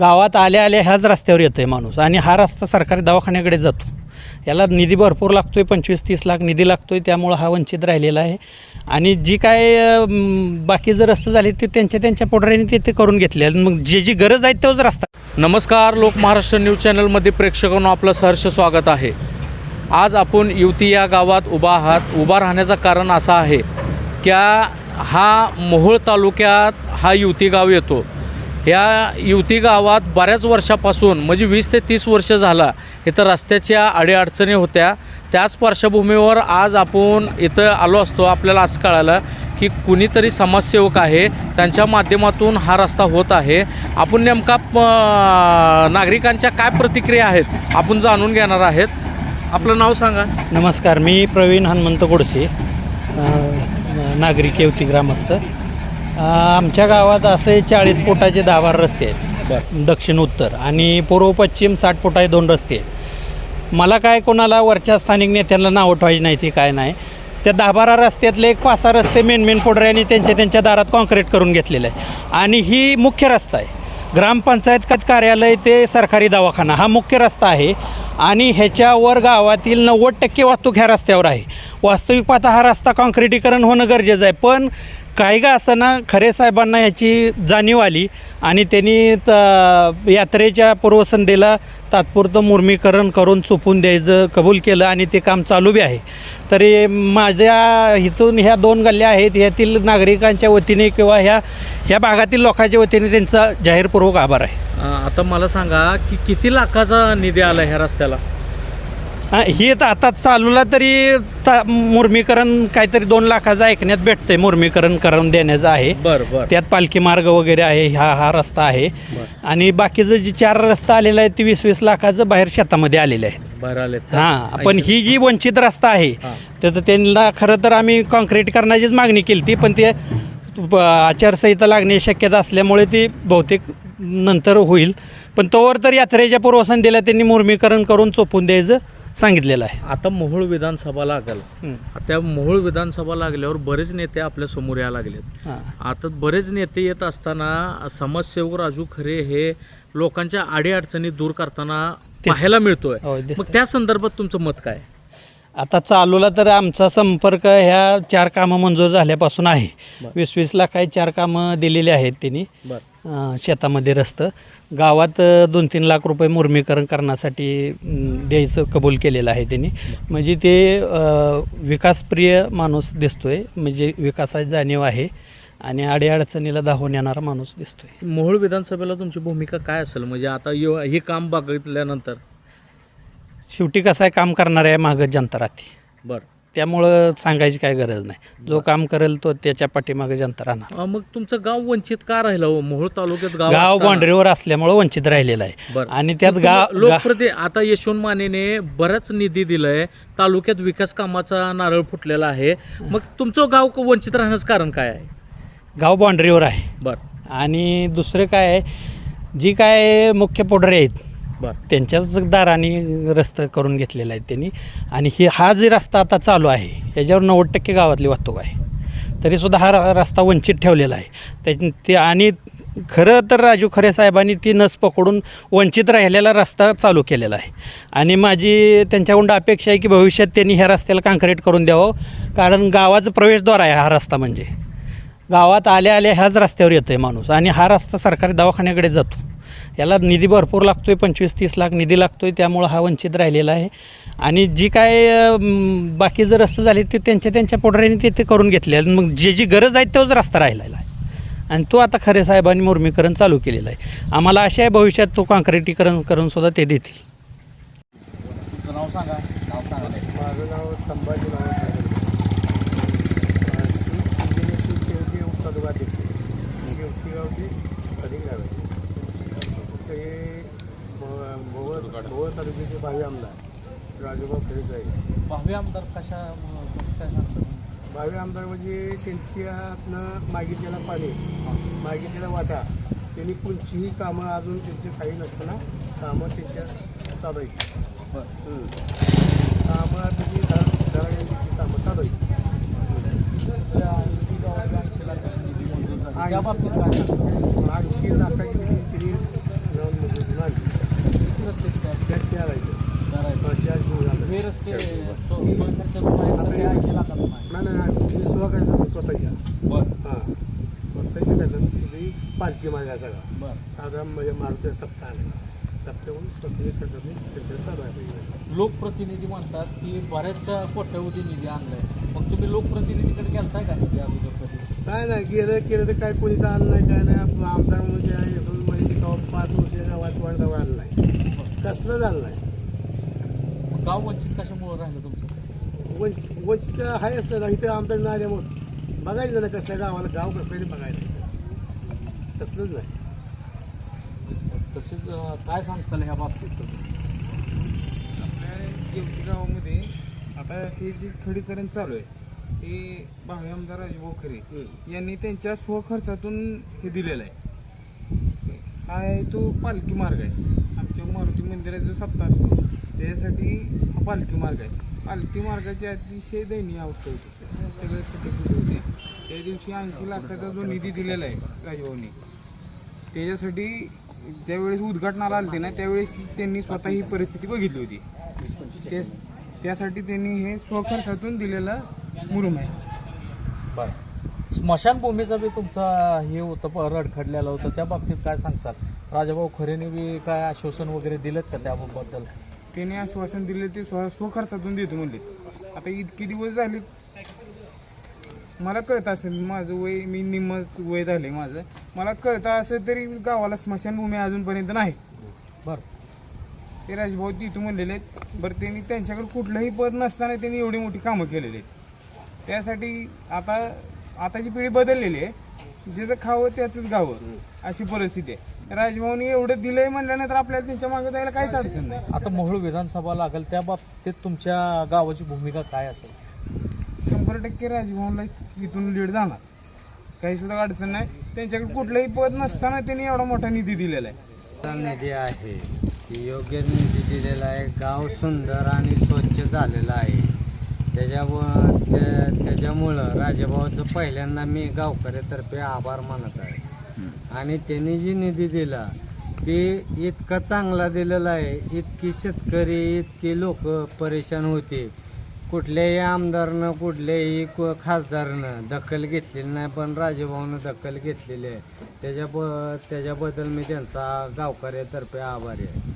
गावात आल्या आल्या ह्याच रस्त्यावर येतो आहे माणूस. आणि हा रस्ता सरकारी दवाखान्याकडे जातो. याला निधी भरपूर लागतो आहे पंचवीस तीस लाख निधी लागतो आहे त्यामुळं हा वंचित राहिलेला आहे. आणि जी काय बाकी जर रस्ते झाले ते त्यांच्या त्यांच्या पोटऱ्याने ते ते करून घेतले. मग जे जी गरज आहे तोच रस्ता. नमस्कार लोक महाराष्ट्र न्यूज चॅनलमध्ये प्रेक्षकांना आपलं सहर्ष स्वागत आहे. आज आपण युवती या गावात उभा आहात. उभा राहण्याचं कारण असं आहे की हा मोहोळ तालुक्यात हा युवती गाव येतो. या युवती गावात बऱ्याच वर्षापासून म्हणजे वीस ते तीस वर्ष झाला इथं रस्त्याच्या अडीअडचणी होत्या. त्याच पार्श्वभूमीवर आज आपण इथं आलो असतो. आपल्याला असं कळालं की कुणीतरी समाजसेवक आहे. त्यांच्या माध्यमातून हा रस्ता होत आहे. आपण नेमका प- नागरिकांच्या काय प्रतिक्रिया आहेत आपण जाणून घेणार आहेत. आपलं नाव सांगा. नमस्कार मी प्रवीण हनुमंत गोडसे नागरिक येवती ग्रामस्थ. आमच्या गावात असे चाळीस फुटाचे दहा बारा रस्ते आहेत. दक्षिण उत्तर आणि पूर्व पश्चिम साठ फुटाचे दोन रस्ते आहेत. मला काय कोणाला वरच्या स्थानिक नेत्यांना नाव ठेवायची नाही ती काय नाही. त्या दहा बारा रस्त्यातले एक पाच सहा रस्ते मेन मेन पोडऱ्यांनी त्यांच्या त्यांच्या दारात कॉन्क्रीट करून घेतलेलं आहे आणि ही मुख्य रस्ता आहे. ग्रामपंचायत कार्यालय ते सरकारी दवाखाना हा मुख्य रस्ता आहे. आणि ह्याच्यावर गावातील नव्वद टक्के वाहतूक ह्या रस्त्यावर आहे. वास्तविक पाहता हा रस्ता काँक्रिटीकरण होणं गरजेचं आहे. पण काही का असताना खरे साहेबांना याची जाणीव आली आणि त्यांनी त यात्रेच्या पूर्वसंध्येला तात्पुरतं मुर्मीकरण करून चुपून द्यायचं कबूल केलं आणि ते काम चालू बी आहे. तरी माझ्या इथून ह्या दोन गल्ल्या आहेत ह्यातील नागरिकांच्या वतीने किंवा ह्या ह्या भागातील लोकांच्या वतीने त्यांचा जाहीरपूर्वक आभार आहे. आता मला सांगा की किती लाखाचा निधी आला ह्या रस्त्याला? हा, ही तर आता चालूला तरी ता मुर्मीकरण काहीतरी दोन लाखाचं ऐकण्यात भेटतंय. मुर्मीकरण करून देण्याचं आहे. बरं बरं. त्यात पालखी मार्ग वगैरे आहे हा हा रस्ता आहे. बरं. आणि बाकीचं जे चार रस्ता आलेला आहे ते वीस वीस लाखाचं बाहेर शेतामध्ये आलेले आहेत. आले हां पण ही जी वंचित रस्ता आहे. तर त्यांना खरं तर आम्ही कॉन्क्रीट करण्याचीच मागणी केली ती पण ते आचारसंहिता लागण्याची शक्यता असल्यामुळे ती बहुतेक नंतर होईल. पण तोवर तर यात्रेच्या पूर्वसंध्येला त्यांनी मुर्मीकरण करून चोपून द्यायचं. सांगितलेलं आहे. आता मोहोळ विधानसभा लागल. त्या मोहोळ विधानसभा लागल्यावर बरेच नेते आपल्यासमोर यायला लागलेत. आता बरेच नेते येत असताना समाजसेवक राजू खरे हे लोकांच्या अडीअडचणी दूर करताना. पाहायला मिळतोय. मग. त्या संदर्भात तुमचं मत काय? आता चालूला तर आमचा संपर्क ह्या चार कामं मंजूर झाल्यापासून आहे. वीस वीस लाख काही चार कामं दिलेली आहेत त्यांनी शेतामध्ये रस्तं. गावात दोन तीन लाख रुपये मुर्मीकरण करण्यासाठी द्यायचं कबूल केलेलं आहे त्यांनी. म्हणजे ते विकासप्रिय माणूस दिसतोय. म्हणजे विकासाची जाणीव आहे. आणि अडीअडचणीला धावून येणारा माणूस दिसतोय. मोहोळ विधानसभेला तुमची भूमिका काय असेल? म्हणजे आता यो- हे काम बघितल्यानंतर? शेवटी कसं आहे काम करणार आहे मागं जनता राहते. बर. त्यामुळं सांगायची काय गरज नाही. जो काम करेल तो त्याच्या पाठीमागे जनता राहणार. अं, मग तुमचं गाव वंचित का राहिलं हो? मोहोळ तालुक्यात गाव गाव असताना- असल्यामुळे वंचित राहिलेलं आहे. बरं. आणि त्यात मग गाव लोकप्रति आता यशवंत मानेने बराच निधी दिलाय. तालुक्यात विकास कामाचा नारळ फुटलेला आहे. मग तुमचं गाव क- वंचित राहण्याचं कारण काय आहे? गाव बाउंड्रीवर आहे. बर. आणि दुसरं काय आहे? जी काय मुख्य पोडरे आहेत त्यांच्याच दाराने रस्ता करून घेतलेला आहे त्यांनी. आणि ही हा जे रस्ता आता चालू आहे याच्यावर नव्वद टक्के गावातली वाहतूक आहे. तरीसुद्धा हा रस्ता वंचित ठेवलेला आहे. त्या ते आणि खरं तर राजू खरे साहेबांनी ती नस पकडून वंचित राहिलेला रस्ता चालू केलेला आहे. आणि माझी त्यांच्याकडून अपेक्षा आहे की भविष्यात त्यांनी ह्या रस्त्याला काँक्रीट करून द्यावं. कारण गावाचं प्रवेशद्वार आहे हा रस्ता म्हणजे. गावात आल्या आल्या ह्याच रस्त्यावर येतो आहे माणूस. आणि हा रस्ता सरकारी दवाखान्याकडे जातो. याला निधी भरपूर लागतो आहे पंचवीस तीस लाख निधी लागतो आहे त्यामुळं हा वंचित राहिलेला आहे. आणि जी काय बाकी जर रस्ते झाले ते त्यांच्या त्यांच्या पोटऱ्याने ते ते करून घेतले आणि मग जे जी गरज आहे तोच रस्ता राहिलेला आहे. आणि तो आता खरे साहेबांनी मुर्मीकरण चालू केलेलं आहे. आम्हाला आशा आहे भविष्यात तो काँक्रिटीकरण करून सुद्धा ते देतील. तुमचं नाव सांगा. नाव सांगा. माझं नाव संभाजी नाव शिवसेने शिवसेनेचे उपतालुकाध्यक्ष युवती गावचे अधिक गावाचे हे भोवळ भोवळ तालुक्याचे भावी आमदार. राजूभाऊ आहे भावी आमदार कशा कसं काय सांगतो भावी आमदार म्हणजे त्यांच्यातनं मागितलेला पाणी मागितलेला वाटा त्यांनी कोणतीही कामं अजून त्यांचे काही नसताना कामं त्यांच्या चालू आहेत हं. कामं त्याची घराघरांची कामं चालू आहेत त्या बाबतीत काय सांगता? आठशे लाखाची निधी त्यांनी ते सो- सोय खर्चातून आहे का ते ऐंशी लाखातून आहे? नाही नाही नाही तुम्ही स्वतः करायचं स्वतःच्या बरं हां तुझी पालखी मार्ग सगळा बरं आता म्हणजे मारुती सप्ताह आले सप्ताहून चालू आहे पाहिजे लोकप्रतिनिधी म्हणतात की बऱ्याच कोट्यवधी निधी आणलाय. मग तुम्ही लोकप्रतिनिधीकडे गेलताय का निधी अगोदर कधी? काय नाही गेलं केलं तर काय कोणी तर आलं नाही काय नाही. आपलं आमदार म्हणून जे आहे म्हणजे पाच वर्ष गावात वाढ आलं नाही कसलं झालं नाही गाव वंचित कशामुळे राहिलं तुमचं? वंचित वंचित आहे असतं ना इथं आमदार नाही आल्यामुळं बघायचं ना कसं आहे गावाला गाव कसं आहे ते बघायचं कसलंच नाही. तसेच काय सांगताल ह्या बाबतीत आपल्या येवती गावामध्ये आता हे जे खडीकरण चालू आहे हे भावे आमदार राजभाऊ खरे यांनी त्यांच्या स्वखर्चातून हे दिलेलं आहे. हा आहे तो पालखी मार्ग आहे. आमच्या मारुती मंदिराचा जो सप्ताह असतो त्याच्यासाठी हा पालखी मार्ग आहे. पालखी मार्गाची अतिशय दयनीय अवस्था होती. सगळे होते. त्या दिवशी ऐंशी लाखाचा जो निधी दिलेला आहे राजभाऊनी त्याच्यासाठी त्यावेळेस उद्घाटनाला आलते ना त्यावेळेस त्यांनी स्वतः ही परिस्थिती बघितली होती. तेच- त्यासाठी त्यांनी हे स्वखर्चातून दिलेलं मुरुम आहे. बरं. स्मशानभूमीचा बी तुमचा हे होतं प- रडखडलेलं होतं. त्या बाबतीत काय सांगतात राजाभाऊ खरेने बी काय आश्वासन वगैरे दिलं का त्याबद्दल? त्याने आश्वासन दिले ते स्व स्वखर्चातून देतो म्हणले. आता इतके दिवस झाले. मला कळत असेल माझं वय मी निम्म वय झाले माझं. मला कळतं असेल तरी गावाला स्मशानभूमी अजूनपर्यंत नाही. बरं. ते राजभाऊ तिथं म्हणलेले आहेत बरं त्यांनी त्यांच्याकडे कुठलंही पद नसताना त्यांनी एवढी मोठी कामं केलेली आहेत. त्यासाठी आता आताची पिढी बदललेली आहे. ज्याचं खावं त्याचंच गावं. अशी परिस्थिती आहे. राजभाऊनी एवढं दिलंय म्हणल्यानंतर आपल्याला त्यांच्या मागे जायला काहीच अडचण नाही. आता मोहोळ विधानसभा लागेल त्या बाबतीत तुमच्या गावाची भूमिका काय असेल? शंभर टक्के राजभवनला इथून लीड जाणार. काही सुद्धा अडचण नाही. त्यांच्याकडे कुठलंही पद नसताना त्यांनी एवढा मोठा निधी दिलेला आहे. निधी आहे की योग्य निधी दिलेला आहे. गाव सुंदर आणि स्वच्छ झालेलं आहे. त्याच्यामुळं त्या त्याच्यामुळं राजेभाऊचं पहिल्यांदा मी गावकऱ्यातर्फे आभार मानत आहे. आणि त्यांनी जी निधी दिला ते इतका चांगला दिलेला आहे. इतकी शेतकरी इतकी लोक परेशान होते. कुठल्याही आमदारनं कुठल्याही क- खासदारनं दखल घेतलेली नाही पण राजेभाऊनं दखल घेतलेली आहे. त्याच्या ब त्याच्याबद्दल मी त्यांचा गावकऱ्यातर्फे आभारी आहे.